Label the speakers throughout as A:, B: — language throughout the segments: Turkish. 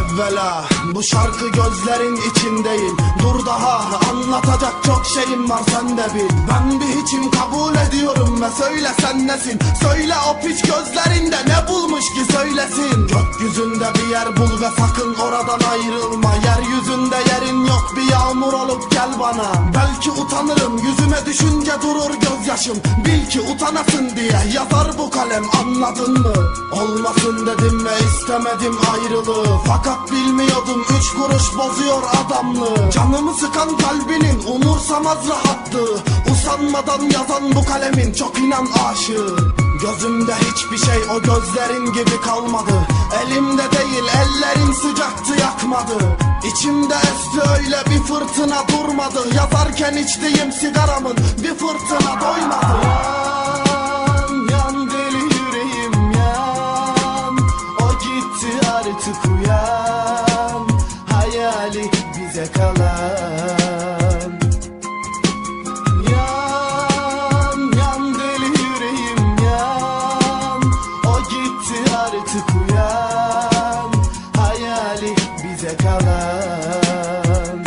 A: evvela. Bu şarkı gözlerin içindeyim. Dur daha anlatacak çok şeyim var sen de bil. Ben bir hiçim kabul ediyorum ve söyle sen nesin? Söyle o piç gözlerinde ne bulmuş ki söylesin? Gökyüzünde bir yer bul ve sakın oradan ayrılma. Yeryüzünde yerin yok bir yağmur olup gel bana. Belki utanırım yüzüme durur gözyaşım Bil ki utanasın diye yazar bu kalem anladın mı? Olmasın dedim ve istemedim ayrılığı. Fakat bilmiyordum üç kuruş bozuyor adamlığı. Canımı sıkan kalbinin umursamaz rahatlığı. Usanmadan yazan bu kalemin çok inan aşığı. Gözümde hiçbir şey o gözlerin gibi kalmadı. Elimde değil ellerin sıcaktı yakmadı. İçimde esti öyle bir fırtına durmadı. Yazarken içtiğim sigaramın bir artık uyan Hayali bize kalan.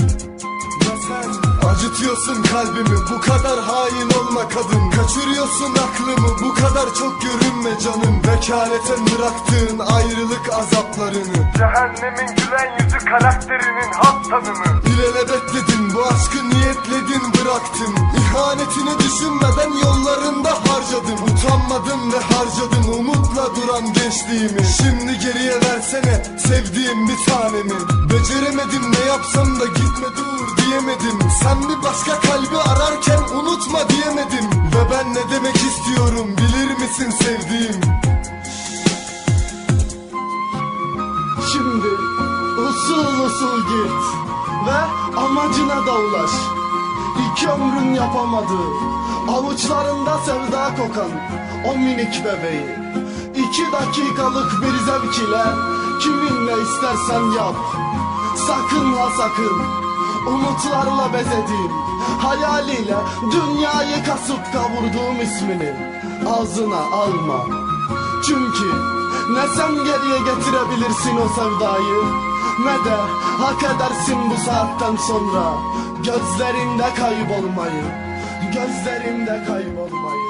B: Acıtıyorsun kalbimi bu kadar hain olma kadın. Kaçırıyorsun aklımı bu kadar çok görünme canım. Vekalete bıraktığın ayrılık azaplarını.
C: Cehennemin gülen yüzü karakterinin hat tanımı.
B: İlelebet Utanmadım ve harcadım umutla duran gençliğimi. Şimdi geriye versene sevdiğim bir tanemi. Beceremedim ne yapsam da gitme dur diyemedim. Sen bir başka kalbi ararken unutma diyemedim. Ve ben ne demek istiyorum bilir misin sevdiğim?
A: Şimdi usul usul git ve amacına da ulaş. İki ömrün yapamadığı, avuçlarında sevda kokan o minik bebeği. İki dakikalık bir zevk ile kiminle istersen yap. Sakın ha sakın, umutlarla bezediğim, hayaliyle dünyayı kasıp kavurduğum ismini ağzına alma. Çünkü ne sen geriye getirebilirsin o sevdayı? Ne de hak edersin bu saatten sonra? Gözlerinde kaybolmayı Gözlerinde kaybolmayı